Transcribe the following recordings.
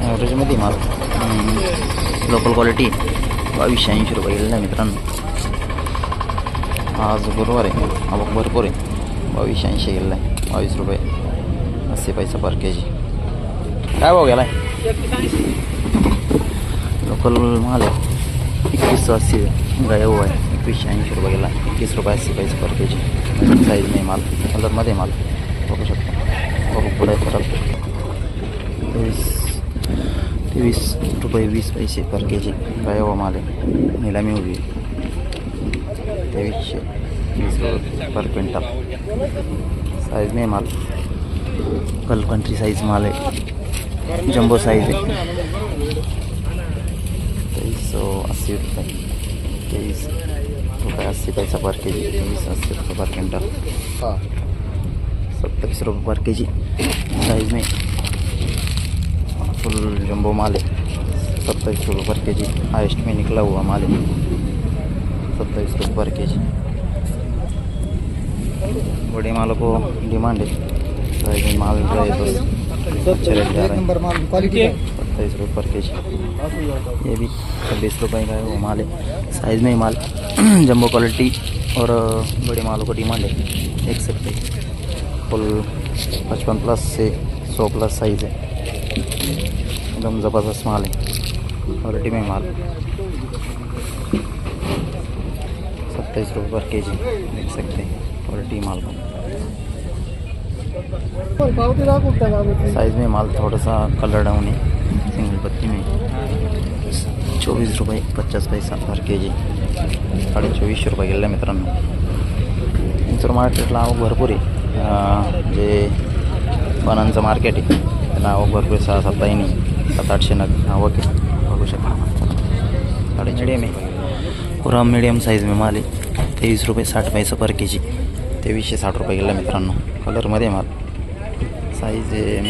ॲव्हरेजमध्ये माल. Local quality बावीसशे ऐंशी रुपये गेलेला आहे मित्रांनो. आज गुरुवार आहे. आवक भरपूर आहे. बावीसशे ऐंशी गेलेला आहे. बावीस रुपये. अस्सी पैसा पर के जी काय भाव गेला आहे लोकल माल आहे. एकवीसशे अस्सी गायव आहे. एकवीसशे ऐंशी रुपये गेला. एकवीस रुपये अस्सी पैसे पर के जी साईज नाही माल. कलरमध्ये माल. बघू शकता. बघू पुढे परत. तेवीस रुपये वीस पैसे पर के जी गायव माल आहे निलामी उभी तेवीसशे वीस रुपये पर क्विंटल साईज नाही माल कल कंट्री साईज माल आहे जम्बो साईज आहे तेईस सौ अस्सी रुपये तेईस रुपये अस्सी पैसा पर के जी तेईस अस्सी रुपये पर क्विंटल सत्ताईस रुपये पर के जी साइज़ में जम्बो माल। है सत्ताईस रुपये पर के जी हाइस्ट में निकला हुआ माल। है सत्ताईस रुपये पर के जी बड़े मालों को डिमांड है। माल जो है बस अच्छे रेट जा रहे हैं। सत्ताईस रुपये पर के जी ये भी छब्बीस रुपये का है वो माल है। साइज़ में ही माल। जम्बो क्वालिटी और बड़े मालों को डिमांड है। देख सकते हैं फुल पचपन प्लस से सौ प्लस साइज़ है। एकदम ज़बरदस्त माल है। क्वालिटी में माल। सत्ताईस रुपये पर के जी देख सकते हैं। क्वालिटी माल को साइज़ में माल थोड़ा सा कलर डाउन है सिंगल पत्ती में। चोवीस रुपये पचास पैसा पर के जी साडे चोवीसशे रुपये गेलेलं आहे मित्रांनो। इंचर मार्केटला आवक भरपूर अं, जे बनांचं मार्केट आहे त्याला भरपूर सहा सात लाईनी सात आठशे नग आवक आहे बघू शकता. साडे मीडियम आहे. पुरा मीडियम साईज में माल आहे. तेवीस रुपये साठ पैसा पर के जी तेवीसशे साठ रुपये गेला मित्रांनो. कलरमध्ये माल. साईज आहे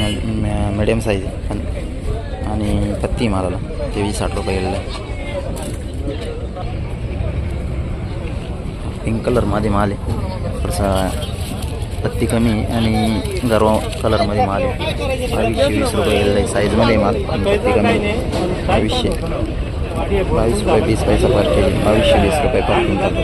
मिडियम साईज आहे. पण आणि पत्ती मालाला. तेवीस साठ रुपये गेलेला आहे. पिंक कलरमध्ये माल आहे. थोडासा पत्ती कमी आणि गरवा कलरमध्ये माल आहे बावीसशे वीस रुपये आहे साईजमध्ये माल पत्ती कमी बावीसशे. बावीस रुपये वीस पैसा पर केजी बावीसशे वीस रुपये पर क्विंटल